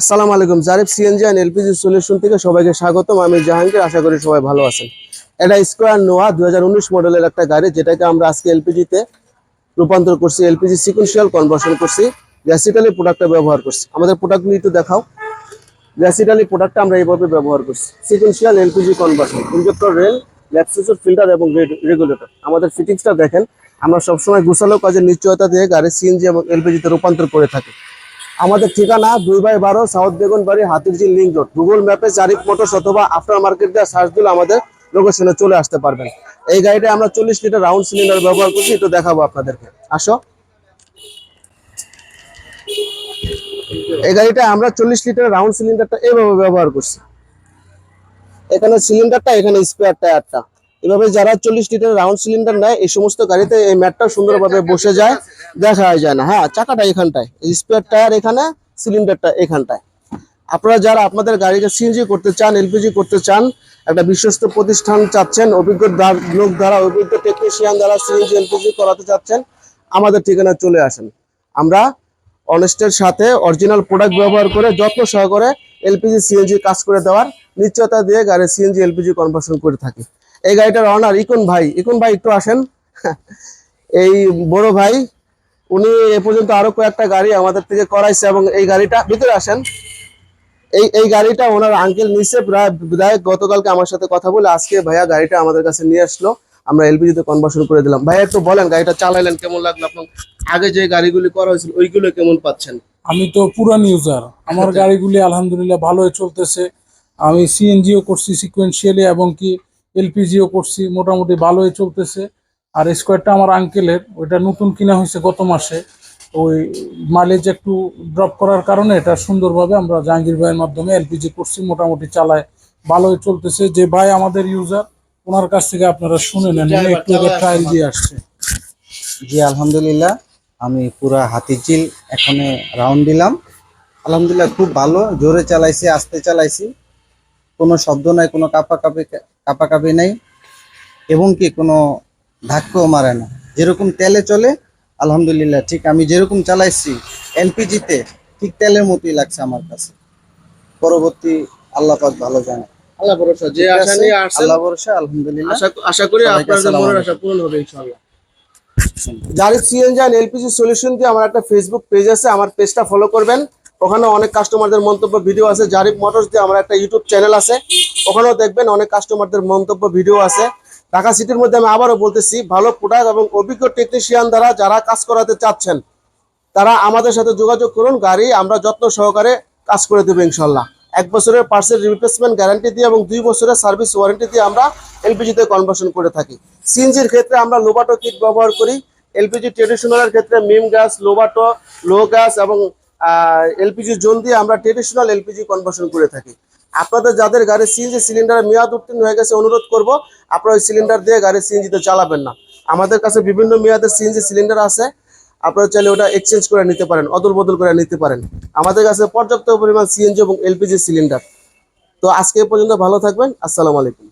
আসসালামু আলাইকুম, Zarif CNG and LPG solution থেকে সবাইকে স্বাগতম। আমি জাহাঙ্গীর, আশা করি সবাই ভালো আছেন। এটা স্কোয়ার নোয়া দুই মডেলের একটা গাড়ি, যেটাকে আমরা আজকে এলপিজিতে রূপান্তর করছি এলপিজি সিকুয়েন্সিয়াল কনভার্সন করছি গ্যাসিটালি প্রোডাক্টটা ব্যবহার করছি। আমাদের প্রোডাক্টগুলি একটু দেখাও। গ্যাসিটালি প্রোডাক্টটা আমরা এইভাবে ব্যবহার করছি। Sequential LPG conversion injector rail ল্যাক্সেসর filter এবং রেগুলেটর আমাদের ফিটিংসটা দেখেন। আমরা সবসময় গুছালো কাজের নিশ্চয়তা দিয়ে গাড়ি সিএনজি এবং এলপিজিতে রূপান্তর করে থাকি। আমাদের ঠিকানা দুই বাই বারো সাউথ বেগুন বাড়ি হাতিরঝিল লিঙ্ক রোড। গুগল ম্যাপে জারিফ মোটরস অথবা আফটার মার্কেট দিয়ে সার্চ দিলে আমাদের লোকেশনে চলে আসতে পারবেন। এই গাড়িটা আমরা চল্লিশ লিটার রাউন্ড সিলিন্ডার ব্যবহার করছি একটু দেখাবো আপনাদেরকে। আসো। এই গাড়িটা আমরা চল্লিশ লিটার রাউন্ড সিলিন্ডারটা এইভাবে ব্যবহার করছি। এখানে সিলিন্ডারটা এখানে স্পেয়ার টায়ারটা এভাবে যারা চল্লিশ লিটার রাউন্ড সিলিন্ডার নেয়, এই সমস্ত গাড়িতে এই ম্যাটটা সুন্দরভাবে বসে যায়, দেখা যায় না। হ্যাঁ চাকাটা এখানটায় স্পেয়ার টায়ার এখানে সিলিন্ডারটা এখানটায়। আপনারা যারা আপনাদের গাড়িকে সিএনজি করতে চান এলপিজি করতে চান, একটা বিশ্বস্ত প্রতিষ্ঠান চাচ্ছেন, অভিজ্ঞ লোক দ্বারা, অভিজ্ঞ টেকনিশিয়ান দ্বারা সিএনজি এলপিজি করাতে চাচ্ছেন, আমাদের ঠিকানায় চলে আসেন। আমরা অনেস্টের সাথে অরিজিনাল প্রোডাক্ট ব্যবহার করে, যত্ন সহকারে এলপিজি সিএনজি কাজ করে দেওয়ার নিশ্চয়তা দিয়ে গাড়ি সিএনজি এলপিজি কনভার্সন করে থাকি। এই গাড়িটার অনার ইকুন ভাই। ইকুন ভাই একটু আসেন। এই বড় ভাই উনি এ পর্যন্ত আরও কয়েকটা গাড়ি আমাদের থেকে করাইছে এবং এই গাড়িটা ভিতরে আসেন। এই এই গাড়িটা ওনার আঙ্কেল নিচে প্রায় বিধায়ক গতকালকে আমার সাথে কথা বলে আজকে ভাইয়া গাড়িটা আমাদের কাছে নিয়ে আসলো। আমরা এলপিজি তে কনভার্সন করে দিলাম। ভাইয়া একটু বলেন গাড়িটা চালাইলেন কেমন লাগল? আপনার আগে যে গাড়িগুলি করা হয়েছিল ওইগুলো কেমন পাচ্ছেন? আমি তো পুরান ইউজার আমার গাড়িগুলি আলহামদুলিল্লাহ ভালোই চলতেছে। আমি সিএনজিও করছি সিকুয়েন্সিয়ালি এবং কি এলপিজিও করছি, মোটামুটি ভালোই চলতেছে। আর স্কোয়ারটা আমার আঙ্কেলের ওইটা নতুন কিনা হয়েছে গত মাসে। ওই মাইলেজ একটু ড্রপ করার কারণে এটা সুন্দরভাবে আমরা জাহাঙ্গীর ভাইয়ের মাধ্যমে এলপিজি করছি, মোটামুটি চালায়। ভালোই চলতেছে। যে ভাই আমাদের ইউজার ওনার কাছ থেকে আপনারা শুনে নেন একটু ট্রায়াল দিয়ে আসছে। জি, আলহামদুলিল্লাহ। আমি পুরা হাতিঝিল এখানে রাউন্ড দিলাম। আলহামদুলিল্লাহ, খুব ভালো। জোরে চালাইছি, আস্তে চালাইছি। কোনো শব্দ নাই কোনো কাপাকাপি কাপাকাপি নাই এবং কি কোনো ধাক্কাও মারে না। যেরকম তেলে চলে আলহামদুলিল্লাহ ঠিক আমি যেরকম চালাইছি এলপিজিতে ঠিক তেলের মতোই লাগছে আমার কাছে। পরবর্তী আল্লাহ পাক ভালো জানে। আল্লাহ ভরসা যে আশা? নিয়ে আসছেন আল্লাহ ভরসা আলহামদুলিল্লাহ। আশা আশা করি আপনাদের মনের আশা পূরণ হবে ইনশাআল্লাহ। জারিফ সিএনজি এলপিজি সলিউশন দিয়ে আমার একটা ফেসবুক পেজ আছে আমার পেজটা ফলো করবেন। ওখানে অনেক কাস্টমারদের মন্তব্য ভিডিও আছে। জারিফ মোটরস দিয়ে আমার একটা ইউটিউব চ্যানেল আছে। ওখানেও দেখবেন অনেক কাস্টমারদের মন্তব্য ভিডিও আছে। ঢাকা সিটির মধ্যে আমি আবারও বলতেছি, ভালো প্রোডাক্ট এবং অভিজ্ঞ টেকনিশিয়ান দ্বারা যারা কাজ করাতে চাচ্ছেন, তারা আমাদের সাথে যোগাযোগ করুন, গাড়ি আমরা যত্ন সহকারে কাজ করে দেবো ইনশাল্লাহ। এক বছরের পার্সেল রিপ্লেসমেন্ট গ্যারান্টি দিয়ে এবং দুই বছরের সার্ভিস ওয়ারেন্টি দিয়ে আমরা এলপিজিতে কনভার্সন করে থাকি। সিএনজির ক্ষেত্রে আমরা লোবাটো কিট ব্যবহার করি। এলপিজি ট্রেডিশনালের ক্ষেত্রে মিম গ্যাস লোবাটো লো গ্যাস এবং এলপিজি জোন দিয়ে আমরা ট্রেডিশনাল এলপিজি কনভার্সন করে থাকি। আপনাদের যাদের গাড়ি সিএনজি সিলিন্ডারের মেয়াদ উত্তীর্ণ হয়ে গেছে, অনুরোধ করব, আপনারা ওই সিলিন্ডার দিয়ে গাড়ি সিএনজিতে চালাবেন না। আমাদের কাছে বিভিন্ন মেয়াদের সিএনজি সিলিন্ডার আছে, আপনারা চাইলে ওটা এক্সচেঞ্জ করে নিতে পারেন অদল বদল করে নিতে পারেন। আমাদের কাছে পর্যাপ্ত পরিমাণ সিএনজি এবং এলপিজি সিলিন্ডার তো আজকে পর্যন্ত ভালো থাকবেন, আসসালামু আলাইকুম।